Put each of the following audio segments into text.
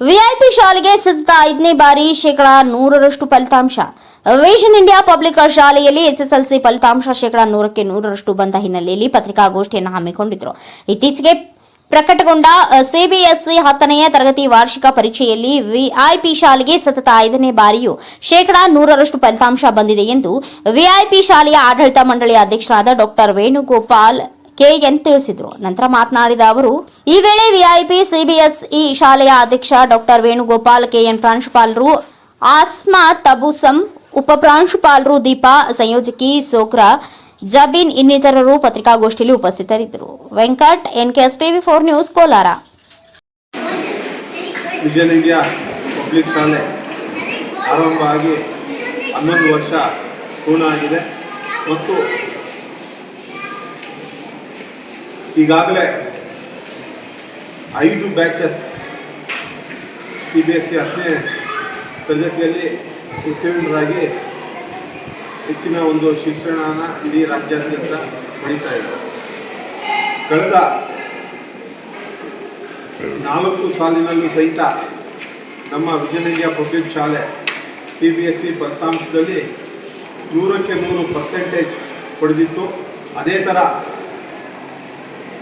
VIP ಶಾಲೆಗೆ ಸತತ ಐದನೇ ಬಾರಿ ಶೇಕಡಾ ನೂರರಷ್ಟು ಫಲಿತಾಂಶ. ವಿಷನ್ ಇಂಡಿಯಾ ಪಬ್ಲಿಕ್ ಶಾಲೆಯಲ್ಲಿ ಎಸ್ಎಸ್ಎಲ್ಸಿ ಫಲಿತಾಂಶ ಶೇಕಡಾ ನೂರಕ್ಕೆ ನೂರರಷ್ಟು ಬಂದ ಹಿನ್ನೆಲೆಯಲ್ಲಿ ಪತ್ರಿಕಾಗೋಷ್ಠಿಯನ್ನು ಹಮ್ಮಿಕೊಂಡಿದ್ದರು ಇತ್ತೀಚೆಗೆ ಪ್ರಕಟಗೊಂಡ ಸಿಬಿಎಸ್ಇ ಹತ್ತನೆಯ ತರಗತಿ ವಾರ್ಷಿಕ ಪರೀಕ್ಷೆಯಲ್ಲಿ ವಿಐಪಿ ಶಾಲೆಗೆ ಸತತ ಐದನೇ ಬಾರಿಯೂ ಶೇಕಡಾ ನೂರರಷ್ಟು ಫಲಿತಾಂಶ ಬಂದಿದೆ ಎಂದು ವಿಐಪಿ ಶಾಲೆಯ ಆಡಳಿತ ಮಂಡಳಿ ಅಧ್ಯಕ್ಷರಾದ ಡಾಕ್ಟರ್ ವೇಣುಗೋಪಾಲ್ ಕೆಎನ್ ತಿಳಿಸಿದರು. ನಂತರ ಮಾತನಾಡಿದ ಅವರು, ಈ ವೇಳೆ ವಿಐಪಿ ಸಿಬಿಎಸ್ಇ ಶಾಲೆಯ ಅಧ್ಯಕ್ಷ ಡಾಕ್ಟರ್ ವೇಣುಗೋಪಾಲ್, ಕೆಎನ್ ಪ್ರಾಂಶುಪಾಲರು, ಆಸ್ಮಾ ತಬುಸಂ, ಉಪ ಪ್ರಾಂಶುಪಾಲರು ದೀಪಾ, ಸಂಯೋಜಕಿ ಸೋಕ್ರಾ, ಜಬೀನ್ ಇನ್ನಿತರರು ಪತ್ರಿಕಾಗೋಷ್ಠಿಯಲ್ಲಿ ಉಪಸ್ಥಿತರಿದ್ದರು. Venkat NKS TV four news Kolar. Public ಶಾಲೆ ಆರಂಭ ಆಗಿ ಹನ್ನೊಂದು ವರ್ಷ ಪೂರ್ಣ ಆಗಿದೆ. ಮತ್ತು ಈಗಾಗಲೇ ಐದು batches C B S C ಹತ್ತನೇ ತರಗತಿಯಲ್ಲಿ ಉತ್ತೀರ್ಣರಾಗಿ ಹೆಚ್ಚಿನ ಒಂದು ಶಿಕ್ಷಣನ ಇಡೀ ರಾಜ್ಯಾದ್ಯಂತ ಪಡೀತಾ ಇದೆ ಕಳೆದ ನಾಲ್ಕು ಸಾಲಿನಲ್ಲೂ ಸಹಿತ ನಮ್ಮ ವಿಜಯನಗರ ಪಬ್ಲಿಕ್ ಶಾಲೆ ಸಿ ಬಿ ಎಸ್ ಸಿ ಫಲಿತಾಂಶದಲ್ಲಿ ನೂರಕ್ಕೆ ನೂರು ಪರ್ಸೆಂಟೇಜ್ ಪಡೆದಿತ್ತು. ಅದೇ ಥರ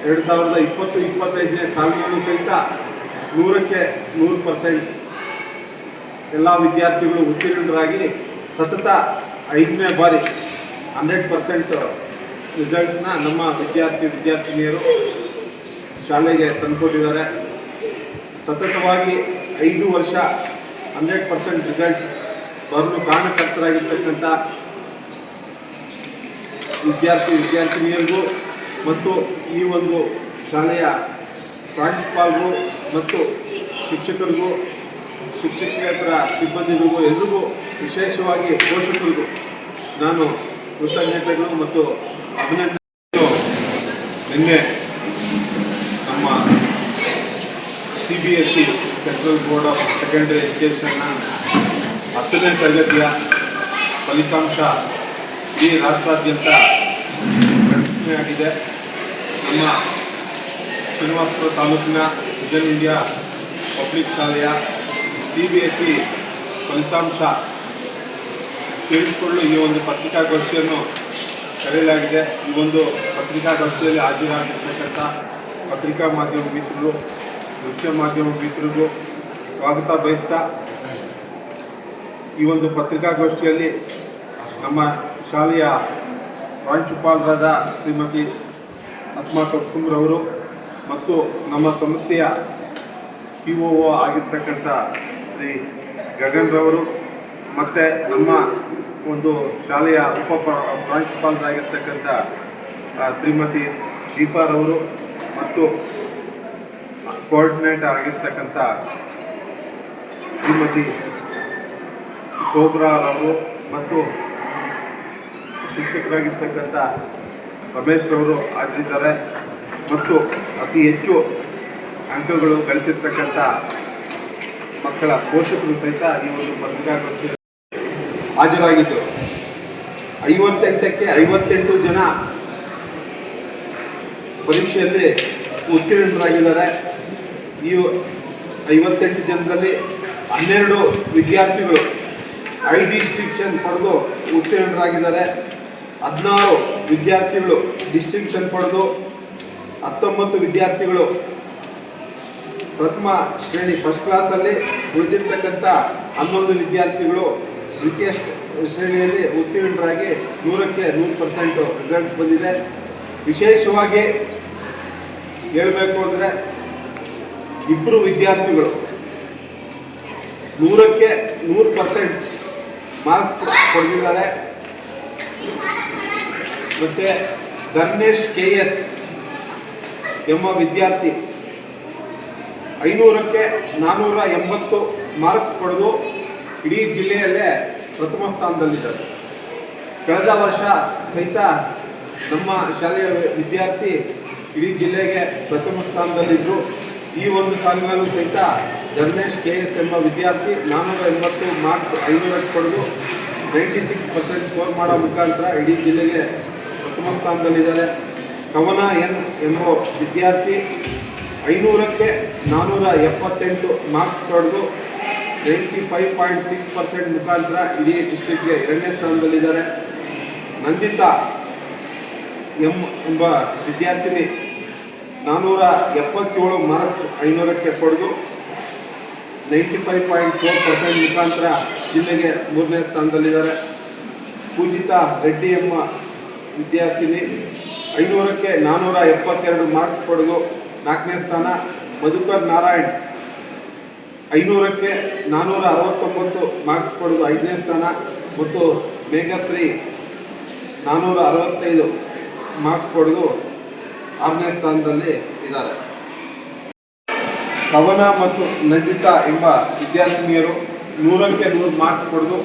ಎರಡು ಸಾವಿರದ ಇಪ್ಪತ್ತು, ಇಪ್ಪತ್ತೈದನೇ ಸಾಲಿನಲ್ಲೂ ಸಹಿತ ನೂರಕ್ಕೆ ನೂರು ಪರ್ಸೆಂಟ್ ಎಲ್ಲ ವಿದ್ಯಾರ್ಥಿಗಳು ಉತ್ತೀರ್ಣರಾಗಿ ಸತತ ಐದನೇ ಬಾರಿ ಹಂಡ್ರೆಡ್ ಪರ್ಸೆಂಟ್ ರಿಸಲ್ಟ್ಸ್ನ ನಮ್ಮ ವಿದ್ಯಾರ್ಥಿ, ವಿದ್ಯಾರ್ಥಿನಿಯರು ಶಾಲೆಗೆ ತಂದುಕೊಟ್ಟಿದ್ದಾರೆ. ಸತತವಾಗಿ ಐದು ವರ್ಷ ಹಂಡ್ರೆಡ್ ಪರ್ಸೆಂಟ್ ರಿಸಲ್ಟ್ ಬರಲು ಕಾರಣಕರ್ತರಾಗಿರ್ತಕ್ಕಂಥ ವಿದ್ಯಾರ್ಥಿ, ವಿದ್ಯಾರ್ಥಿನಿಯರಿಗೂ ಮತ್ತು ಈ ಒಂದು ಶಾಲೆಯ ಪ್ರಾಂಶುಪಾಲರು ಮತ್ತು ಶಿಕ್ಷಕರಿಗೂ, ಶಿಕ್ಷಕೇತರ ಸಿಬ್ಬಂದಿಗಳಿಗೂ ಎಲ್ರಿಗೂ ವಿಶೇಷವಾಗಿ ಪೋಷಕರಿಗೂ ನಾನು ಕೃತಜ್ಞತೆಗಳು ಮತ್ತು ಅಭಿನಂದನೆಗಳು. ನಿನ್ನೆ ನಮ್ಮ C B S C central board of secondary ಎಜುಕೇಷನ್ನ ಹತ್ತನೇ ತರಗತಿಯ ಫಲಿತಾಂಶ ಈ ರಾಷ್ಟ್ರಾದ್ಯಂತ ಪ್ರಕಟಣೆಯಾಗಿದೆ ನಮ್ಮ ಶ್ರೀನಿವಾಸಪುರ ತಾಲೂಕಿನ ವಿಜನ್ ಇಂಡಿಯಾ ಪಬ್ಲಿಕ್ ಶಾಲೆಯ ಸಿ ಬಿ ಎಸ್ ಸಿ ಫಲಿತಾಂಶ ತಿಳಿಸಿಕೊಳ್ಳಲು ಈ ಒಂದು ಪತ್ರಿಕಾಗೋಷ್ಠಿಯನ್ನು ಕರೆಯಲಾಗಿದೆ. ಈ ಒಂದು ಪತ್ರಿಕಾಗೋಷ್ಠಿಯಲ್ಲಿ ಹಾಜರಾಗಿರ್ತಕ್ಕಂಥ ಪತ್ರಿಕಾ ಮಾಧ್ಯಮ ಮಿತ್ರರು, ದೃಶ್ಯ ಮಾಧ್ಯಮ ಮಿತ್ರರಿಗೂ ಸ್ವಾಗತ ಬಯಸ್ತಾ ಈ ಒಂದು ಪತ್ರಿಕಾಗೋಷ್ಠಿಯಲ್ಲಿ ನಮ್ಮ ಶಾಲೆಯ ಪ್ರಾಂಶುಪಾಲರಾದ ಶ್ರೀಮತಿ ಅಸ್ಮಾ ಅವರು ಮತ್ತು ನಮ್ಮ ಸಂಸ್ಥೆಯ ಪಿ ಒ ಆಗಿರ್ತಕ್ಕಂಥ ಶ್ರೀ ಗಗನ್ರವರು ಮತ್ತು ನಮ್ಮ ಒಂದು ಶಾಲೆಯ ಉಪ ಪ್ರ- ಪ್ರಾಂಶುಪಾಲರಾಗಿರ್ತಕ್ಕಂಥ ಶ್ರೀಮತಿ ದೀಪಾರವರು ಮತ್ತು ಕೋಆರ್ಡಿನೇಟರ್ ಆಗಿರ್ತಕ್ಕಂಥ ಶ್ರೀಮತಿ ಶೋಭ್ರಾರವರು ಮತ್ತು ಶಿಕ್ಷಕರಾಗಿರ್ತಕ್ಕಂಥ ರಮೇಶ್ ಅವರು ಹಾಜರಿದ್ದಾರೆ ಮತ್ತು ಅತಿ ಹೆಚ್ಚು ಅಂಕಗಳು ಗಳಿಸಿರ್ತಕ್ಕಂಥ ಮಕ್ಕಳ ಪೋಷಕರು ಸಹಿತ ಈ ಒಂದು ಪತ್ರಿಕಾಗೋಷ್ಠಿ ಹಾಜರಾಗಿದ್ದರು ಐವತ್ತೆಂಟಕ್ಕೆ ಐವತ್ತೆಂಟು ಜನ ಪರೀಕ್ಷೆಯಲ್ಲಿ ಉತ್ತೀರ್ಣರಾಗಿದ್ದಾರೆ. ಈ ಐವತ್ತೆಂಟು ಜನರಲ್ಲಿ ಹನ್ನೆರಡು ವಿದ್ಯಾರ್ಥಿಗಳು ಐ ಡಿಸ್ಟಿಕ್ಷನ್ ಪಡೆದು ಉತ್ತೀರ್ಣರಾಗಿದ್ದಾರೆ. ಹದಿನಾರು ವಿದ್ಯಾರ್ಥಿಗಳು ಡಿಸ್ಟಿಂಕ್ಷನ್ ಪಡೆದು ಹತ್ತೊಂಬತ್ತು ವಿದ್ಯಾರ್ಥಿಗಳು ಪ್ರಥಮ ಶ್ರೇಣಿ ಫಸ್ಟ್ ಕ್ಲಾಸಲ್ಲಿ ಉಳಿದಿರ್ತಕ್ಕಂಥ ಹನ್ನೊಂದು ವಿದ್ಯಾರ್ಥಿಗಳು ದ್ವಿತೀಯ ಶ್ರೇಣಿಯಲ್ಲಿ ಉತ್ತೀರ್ಣರಾಗಿ ನೂರಕ್ಕೆ ನೂರು ಪರ್ಸೆಂಟ್ ರಿಸಲ್ಟ್ ಬಂದಿದೆ. ವಿಶೇಷವಾಗಿ ಹೇಳಬೇಕು ಅಂದರೆ ಇಬ್ಬರು ವಿದ್ಯಾರ್ಥಿಗಳು ನೂರಕ್ಕೆ ನೂರು ಪರ್ಸೆಂಟ್ ಮಾರ್ಕ್ಸ್ ಪಡೆದಿದ್ದಾರೆ. ಮತ್ತು ಧರ್ಮೇಶ್ ಕೆ ಎಸ್ ಎಂಬ ವಿದ್ಯಾರ್ಥಿ ಐನೂರಕ್ಕೆ ನಾನ್ನೂರ ಎಂಬತ್ತು ಮಾರ್ಕ್ಸ್ ಪಡೆದು ಇಡೀ ಜಿಲ್ಲೆಯಲ್ಲೇ ಪ್ರಥಮ ಸ್ಥಾನದಲ್ಲಿದ್ದಾರೆ. ಕಳೆದ ವರ್ಷ ಸಹಿತ ನಮ್ಮ ಶಾಲೆಯ ವಿದ್ಯಾರ್ಥಿ ಇಡೀ ಜಿಲ್ಲೆಗೆ ಪ್ರಥಮ ಸ್ಥಾನದಲ್ಲಿದ್ದರು ಈ ಒಂದು ಸಾಲಿನಲ್ಲೂ ಸಹಿತ ಧರ್ಮೇಶ್ ಕೆ ಎಸ್ ಎಂಬ ವಿದ್ಯಾರ್ಥಿ ನಾನ್ನೂರ ಎಂಬತ್ತು ಮಾರ್ಕ್ಸ್ ಐನೂರಕ್ಕೆ ಪಡೆದು ನೈಂಟಿ ಸಿಕ್ಸ್ ಪರ್ಸೆಂಟ್ ಸ್ಕೋರ್ ಮಾಡೋ ಮುಖಾಂತರ ಇಡೀ ಜಿಲ್ಲೆಗೆ ಪ್ರಥಮ ಸ್ಥಾನದಲ್ಲಿದ್ದಾರೆ ಕವನ ಎನ್ ಎಂಬ ವಿದ್ಯಾರ್ಥಿ ಐನೂರಕ್ಕೆ ನಾನ್ನೂರ ಎಪ್ಪತ್ತೆಂಟು ಮಾರ್ಕ್ಸ್ ಪಡೆದು ninety five point six percent ಮುಖಾಂತರ ಇಡೀ ಡಿಸ್ಟ್ರಿಕ್ಟ್ಗೆ ಎರಡನೇ ಸ್ಥಾನದಲ್ಲಿದ್ದಾರೆ. ನಂದಿತಾ ಎಂ ಎಂಬ ವಿದ್ಯಾರ್ಥಿನಿ ನಾನ್ನೂರ ಎಪ್ಪತ್ತೇಳು ಮಾರ್ಕ್ಸ್ ಐನೂರಕ್ಕೆ ಪಡೆದು ninety five point four percent ಮುಖಾಂತರ ಜಿಲ್ಲೆಗೆ ಮೂರನೇ ಸ್ಥಾನದಲ್ಲಿದ್ದಾರೆ. ಪೂಜಿತಾ ರೆಡ್ಡಿ ಎಂಬ ವಿದ್ಯಾರ್ಥಿನಿ ಐನೂರಕ್ಕೆ ನಾನ್ನೂರ ಎಪ್ಪತ್ತೆರಡು ಮಾರ್ಕ್ಸ್ ಪಡೆದು ನಾಲ್ಕನೇ ಸ್ಥಾನ ಮಧುಕರ್ ನಾರಾಯಣ್. ಐನೂರಕ್ಕೆ ನಾನ್ನೂರ ಅರವತ್ತೊಂಬತ್ತು ಮಾರ್ಕ್ಸ್ ಪಡೆದು ಐದನೇ ಸ್ಥಾನ ಮತ್ತು ಮೇಘಶ್ರೀ ನಾನ್ನೂರ ಅರವತ್ತೈದು ಮಾರ್ಕ್ಸ್ ಪಡೆದು ಆರನೇ ಸ್ಥಾನದಲ್ಲಿ ಇದ್ದಾರೆ. ಕವನ ಮತ್ತು ನಜಿತಾ ಎಂಬ ವಿದ್ಯಾರ್ಥಿನಿಯರು ನೂರಕ್ಕೆ ನೂರು ಮಾರ್ಕ್ಸ್ ಪಡೆದು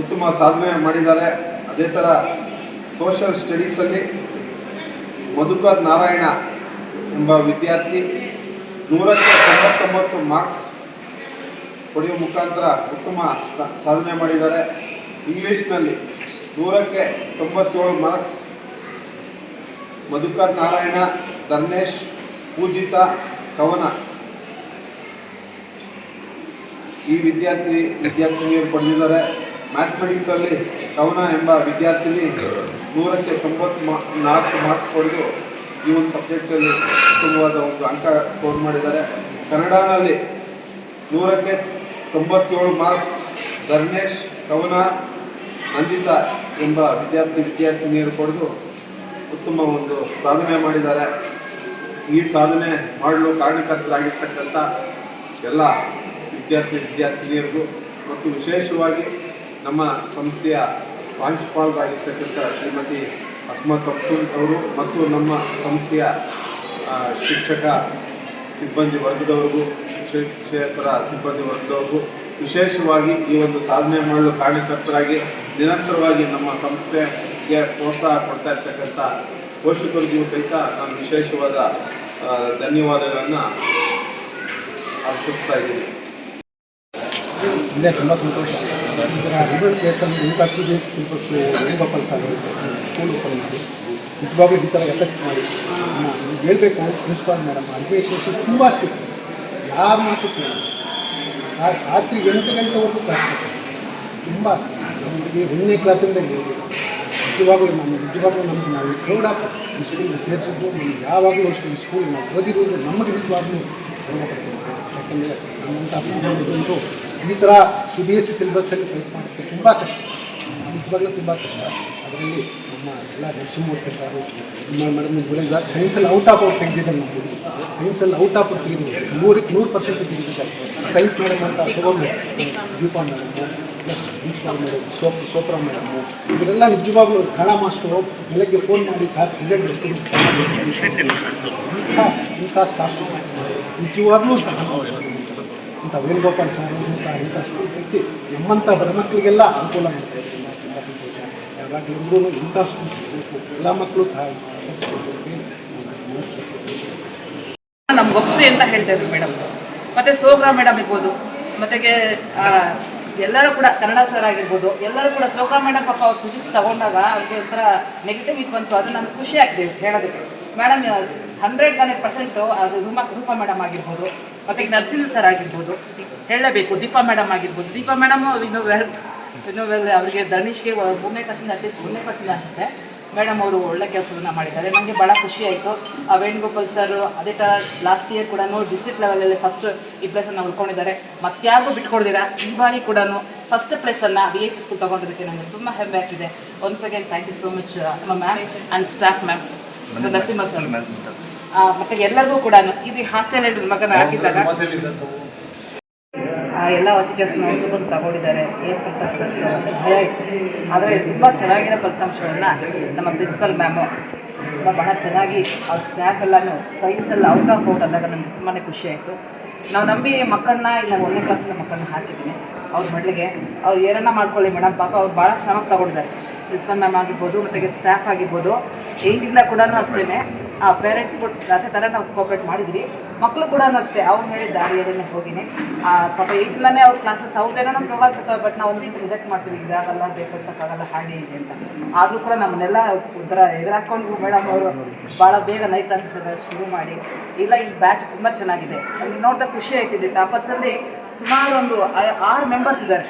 ಉತ್ತಮ ಸಾಧನೆ ಮಾಡಿದ್ದಾರೆ. ಅದೇ ಥರ ಸೋಷಿಯಲ್ ಸ್ಟಡೀಸಲ್ಲಿ ಮಧುಕರ್ ನಾರಾಯಣ ಎಂಬ ವಿದ್ಯಾರ್ಥಿ ನೂರಕ್ಕೆ ತೊಂಬತ್ತೊಂಬತ್ತು ಮಾರ್ಕ್ಸ್ ಪಡೆಯುವ ಮುಖಾಂತರ ಉತ್ತಮ ಸಾಧನೆ ಮಾಡಿದ್ದಾರೆ. ಇಂಗ್ಲೀಷ್ನಲ್ಲಿ ನೂರಕ್ಕೆ ತೊಂಬತ್ತೇಳು ಮಾರ್ಕ್ಸ್ ಮಧುಕರ್ ನಾರಾಯಣ, ಧರ್ಮೇಶ್, ಪೂಜಿತಾ, ಕವನ. ಈ ವಿದ್ಯಾರ್ಥಿ ವಿದ್ಯಾರ್ಥಿನಿಯರು ಪಡೆದಿದ್ದಾರೆ. ಮ್ಯಾಥಮೆಟಿಕ್ಸಲ್ಲಿ ಕವನ ಎಂಬ ವಿದ್ಯಾರ್ಥಿನಿ ನೂರಕ್ಕೆ ತೊಂಬತ್ತು ಮಾ ನಾಲ್ಕು ಮಾರ್ಕ್ಸ್ ಪಡೆದು ಈ ಒಂದು ಸಬ್ಜೆಕ್ಟಲ್ಲಿ ಉತ್ತಮವಾದ ಒಂದು ಅಂಕ ಸ್ಕೋರ್ ಮಾಡಿದ್ದಾರೆ. ಕನ್ನಡನಲ್ಲಿ ನೂರಕ್ಕೆ ತೊಂಬತ್ತೇಳು ಮಾರ್ಕ್ಸ್ ಧರ್ಮೇಶ್ ಕವನ ನಂದಿತಾ ಎಂಬ ವಿದ್ಯಾರ್ಥಿ ವಿದ್ಯಾರ್ಥಿನಿಯರು ಪಡೆದು ಉತ್ತಮ ಒಂದು ಸಾಧನೆ ಮಾಡಿದ್ದಾರೆ. ಈ ಸಾಧನೆ ಮಾಡಲು ಕಾರಣಕರ್ತರಾಗಿರ್ತಕ್ಕಂಥ ಎಲ್ಲ ವಿದ್ಯಾರ್ಥಿ ವಿದ್ಯಾರ್ಥಿನಿಯರಿಗೂ ಮತ್ತು ವಿಶೇಷವಾಗಿ ನಮ್ಮ ಸಂಸ್ಥೆಯ ಪ್ರಾಂಶುಪಾಲರಾಗಿರ್ತಕ್ಕಂಥ ಶ್ರೀಮತಿ ಅಸ್ಮತ್ ಅಬ್ದುಲ್ ಅವರು ಮತ್ತು ನಮ್ಮ ಸಂಸ್ಥೆಯ ಶಿಕ್ಷಕ ಸಿಬ್ಬಂದಿ ವರ್ಗದವ್ರಿಗೂ, ಶಿಕ್ಷಕೇತರ ಸಿಬ್ಬಂದಿ ವರ್ಗದವ್ರಿಗೂ ವಿಶೇಷವಾಗಿ ಈ ಒಂದು ಸಾಧನೆ ಮಾಡಲು ಕಾರ್ಯಕರ್ತರಾಗಿ ನಿರಂತರವಾಗಿ ನಮ್ಮ ಸಂಸ್ಥೆಗೆ ಪ್ರೋತ್ಸಾಹ ಕೊಡ್ತಾ ಇರ್ತಕ್ಕಂಥ ಪೋಷಕರಿಗೂ ಸಹಿತ ನಾನು ವಿಶೇಷವಾದ ಧನ್ಯವಾದಗಳನ್ನು ಅರ್ಪಿಸ್ತಾ ಇದ್ದೀನಿ. ಇಲ್ಲೇ ತುಂಬ ಸಂತೋಷ. ಇದರ ರಿವರ್ ಪ್ಲೇಸಲ್ಲಿ ಇಂಥ ಪೂಜೆ syllabus Venugopal sir school open ಮಾಡಿ ನಿಜವಾಗ್ಲೂ ಈ ಥರ ಎಫೆಕ್ಟ್ ಮಾಡಿ. ಹೇಳಬೇಕು ಹೇಳ್ಬೇಕು ಪ್ರಿನ್ಸಿಪಾಲ್ ಮೇಡಮ್ ಅಡ್ಮಿನಿಸ್ಟ್ರೇಷನ್ ತುಂಬ ಸ್ಟಿಕ್ ಯಾರು ಮಾತು ರಾತ್ರಿ ಎಂಟು ಗಂಟೆವರೆಗೂ ಕ್ಲಾಸ್ ತುಂಬ ನಮಗೆ ಒಂದನೇ ಕ್ಲಾಸಿಂದ ನಿಜವಾಗ್ಲೂ ನಮ್ಮ, ನಿಜವಾಗ್ಲೂ ನಮಗೆ ನಾವು ಪ್ರೌಡ್ ಆಫ್ ಈ ಸ್ಕೂಲ್ ಸೇರಿಸಿದ್ದು, ನಮ್ಗೆ ಯಾವಾಗಲೂ ಅಷ್ಟು. ಈ ಸ್ಕೂಲ್ ನಾವು ಓದಿರೋದು ನಮಗೆ ನಿಜವಾಗ್ಲೂ ಗೌರವಪಡ್ತೀವಿ ಯಾಕಂದರೆ ನಮ್ಮಂಥ ಅಭಿಮಾನಿಗಳಂತೂ ಈ ಥರ ಸಿ ಬಿ ಎಸ್ ಸಿ ಸಿಲೆಬಸ್ಸಲ್ಲಿ ಕೆಲಸ ಮಾಡೋಕ್ಕೆ ತುಂಬ ಕಷ್ಟ. ನಿಜವಾಗ್ಲೂ ತುಂಬ ಕಷ್ಟ. ಅದರಲ್ಲಿ ನಮ್ಮ ಎಲ್ಲ ನರಸಿಂಹಮೂರ್ತಿ ಸಾರು ನಮ್ಮ ಮೇಡಮ್ ಬೆಳಗ್ಗೆ ಸೈನ್ಸಲ್ಲಿ ಔಟ್ ಆಫ್ ಔಟ್ ತೆಗೆದಿದ್ದಾರೆ ನಮ್ಮ ಹುಡುಗಿ ಸೈನ್ಸಲ್ಲಿ ಔಟ್ ಆಫ್ ಔಟ್ ತೆಗೆದಿದ್ದಾರೆ. ನೂರಕ್ಕೆ ನೂರು ಪರ್ಸೆಂಟ್ ತೆಗೆದಿದ್ದಾರೆ. ಸೈನ್ಸ್ ಮೇಡಮ್ ಅಂತ ತಗೊಂಡು Deepa madam plus Deepa madam soap, ಸೋಪ್ರಾ ಮೇಡಮ್ ಇವರೆಲ್ಲ ನಿಜವಾಗ್ಲೂ ಕನ್ನಡ ಮಾಸ್ಟರು. ಬೆಳಗ್ಗೆ ಫೋನ್ ಮಾಡಿ ಕಾರ್ ಇಂಥ ಇಂಥ ಸ್ಟಾಫ್ ನಿಜವಾಗ್ಲೂ ಸಹ ಇಂಥ ವೇಣುಗೋಪಾಲ್ ಸರ್ ಇಂಥ ಇಂಥ ನಮ್ಮಂಥ ಬಡ ಮಕ್ಕಳಿಗೆಲ್ಲ ಅನುಕೂಲ ಮಾಡ್ತಾ ಯಾವಾಗಲೂ ಇಂಥ ಎಲ್ಲ ಮಕ್ಕಳು ಸಹ ನಮ್ಮ ಗೊಪ್ಸೆ ಅಂತ ಹೇಳ್ತಾ ಇದ್ರು ಮೇಡಮ್. ಮತ್ತೆ ಸೋಗ್ರಾ ಮೇಡಮ್ ಇರ್ಬೋದು ಮತ್ತೆಗೆ ಆ, ಎಲ್ಲರೂ ಕೂಡ ಕನ್ನಡ ಸರ್ ಆಗಿರ್ಬೋದು ಎಲ್ಲರೂ ಕೂಡ ಸೋಗ್ರಾ ಮೇಡಮ್ ಪಾಪ ಅವ್ರು ಫಿಸಿಕ್ಸ್ ತಗೊಂಡಾಗ ಅವ್ರಿಗೆ ಒಂಥರ ನೆಗೆಟಿವ್ ಇದು ಬಂತು. ಅದು ನನಗೆ ಖುಷಿ ಆಗ್ತೀವಿ ಹೇಳೋದಕ್ಕೆ. ಮೇಡಮ್ ಹಂಡ್ರೆಡ್ ಹಂಡ್ರೆಡ್ ಪರ್ಸೆಂಟು ಅದು ರೂಮ ರೂಪಾ ಮೇಡಮ್ ಆಗಿರ್ಬೋದು ಮತ್ತೆ ಈಗ ನರ್ಸಿಂಗ್ ಸರ್ ಆಗಿರ್ಬೋದು ಹೇಳಲೇಬೇಕು ದೀಪಾ ಮೇಡಮ್ ಆಗಿರ್ಬೋದು. ದೀಪಾ ಮೇಡಮ್ ಇನ್ನು ವೆಲ್ ಇನ್ನು ವೆಲ್ ಅವರಿಗೆ ಧನುಷ್ಗೆ ಮೂರನೇ ಕ್ಲಾಸಿಂದ ಅಟ್ಲೀಸ್ಟ್ ಮೂರನೇ ಕ್ಲಾಸಿಂದ ಅನಿಸುತ್ತೆ ಮೇಡಮ್ ಅವರು ಒಳ್ಳೆ ಕೆಲಸವನ್ನು ಮಾಡಿದ್ದಾರೆ. ನನಗೆ ಭಾಳ ಖುಷಿ ಆಯಿತು. ಆ ವೇಣುಗೋಪಾಲ್ ಸರ್ ಅದೇ ಥರ ಲಾಸ್ಟ್ ಇಯರ್ ಕೂಡ ಡಿಸ್ಟ್ರಿಕ್ಟ್ ಲೆವೆಲಲ್ಲಿ ಫಸ್ಟ್ ಈ ಪ್ಲೇಸನ್ನು ಉಳ್ಕೊಂಡಿದ್ದಾರೆ. ಮತ್ತಾರಿಗೂ ಬಿಟ್ಕೊಡ್ದಿರಾ ಈ ಬಾರಿ ಕೂಡ ಫಸ್ಟ್ ಪ್ಲೇಸನ್ನು ಬಿ ಎ ಸ್ಕೂಲ್ ತೊಗೊಂಡಿದ್ದಕ್ಕೆ ನನಗೆ ತುಂಬ ಹೆಮ್ಮೆ ಆಗ್ತಿದೆ. Once again thank you so much ನಮ್ಮ ma'am and staff ma'am Narasimha sir ಮತ್ತು ಎಲ್ಲರಿಗೂ ಕೂಡ ಇದು ಹಾಸ್ಟೆಲ್ ಮಗನ ಹಾಕಿದ್ದಾಗ. ಎಲ್ಲ ಟೀಚರ್ಸ್ನ ಬಂದು ತಗೊಂಡಿದ್ದಾರೆ. ಏನು ಫಲಿತಾಂಶ ಆದರೆ ತುಂಬ ಚೆನ್ನಾಗಿರೋ ಫಲಿತಾಂಶಗಳನ್ನ ನಮ್ಮ ಪ್ರಿನ್ಸಿಪಲ್ ಮ್ಯಾಮು ತುಂಬ ಬಹಳ ಚೆನ್ನಾಗಿ ಅವ್ರ ಸ್ನ್ಯಾಪ್ ಎಲ್ಲನೂ ಸೈನ್ಸಲ್ಲಿ ಔಟ್ ಆಫ್ ಔಟ್ ಅಂದಾಗ ನಮ್ಗೆ ತುಂಬಾ ಖುಷಿ ಆಯಿತು. ನಾವು ನಂಬಿ ಮಕ್ಕಳನ್ನ ಇಲ್ಲ ಒಂದನೇ ಕ್ಲಾಸಿಂದ ಮಕ್ಕಳನ್ನ ಹಾಕಿದ್ದೀನಿ ಅವ್ರ ಮಡ್ಲಿಗೆ ಅವ್ರು ಏನನ್ನ ಮಾಡ್ಕೊಳ್ಳಿ ಮೇಡಮ್ ಪಾಪ ಅವ್ರು ಭಾಳ ಶ್ರಮ ತಗೊಂಡಿದ್ದಾರೆ. ಪ್ರಿನ್ಸಿಪಲ್ ಮ್ಯಾಮ್ ಆಗಿರ್ಬೋದು, ಮತ್ತೆ ಸ್ಟಾಫ್ ಆಗಿರ್ಬೋದು. ಏನಿಲ್ಲ ಕೂಡ ಅಷ್ಟೇ ಆ ಪೇರೆಂಟ್ಸ್ ಅದೇ ಥರ ನಾವು ಕೋಪ್ರೇಟ್ ಮಾಡಿದ್ವಿ. ಮಕ್ಕಳು ಕೂಡ ಅಷ್ಟೇ ಅವ್ರು ಹೇಳಿದ ದಾರಿಯಲ್ಲೇ ಹೋಗಿನಿ. ಆ, ಪಾಪ ಈಗಲೇ ಅವ್ರ ಕ್ಲಾಸಸ್ ಅವ್ರದ್ದೇನೋ ನಮ್ಗೆ ತಗೋಬೇಕು ಬಟ್ ನಾವು ಒಂದು ರಿಜೆಕ್ಟ್ ಮಾಡ್ತೀವಿ ಇದಾಗಲ್ಲ ಬೇಕಂತಕ್ಕಾಗಲ್ಲ ಹಾಡಿ ಇದೆ ಅಂತ. ಆದರೂ ಕೂಡ ನಮ್ಮನ್ನೆಲ್ಲ ಒಂಥರ ಎದುರಾಕೊಂಡು ಮೇಡಮ್ ಅವರು ಭಾಳ ಬೇಗ ನೈಟ್ ಅನ್ಸಿದ್ರೆ ಶುರು ಮಾಡಿ. ಇಲ್ಲ ಈ ಬ್ಯಾಚ್ ತುಂಬ ಚೆನ್ನಾಗಿದೆ. ನನಗೆ ನೋಡ್ತಾ ಖುಷಿ ಆಯ್ತಿದೆ. ಟಾಪರ್ಸಲ್ಲಿ ಸುಮಾರು ಒಂದು ಆರು ಮೆಂಬರ್ಸ್ ಇದ್ದಾರೆ.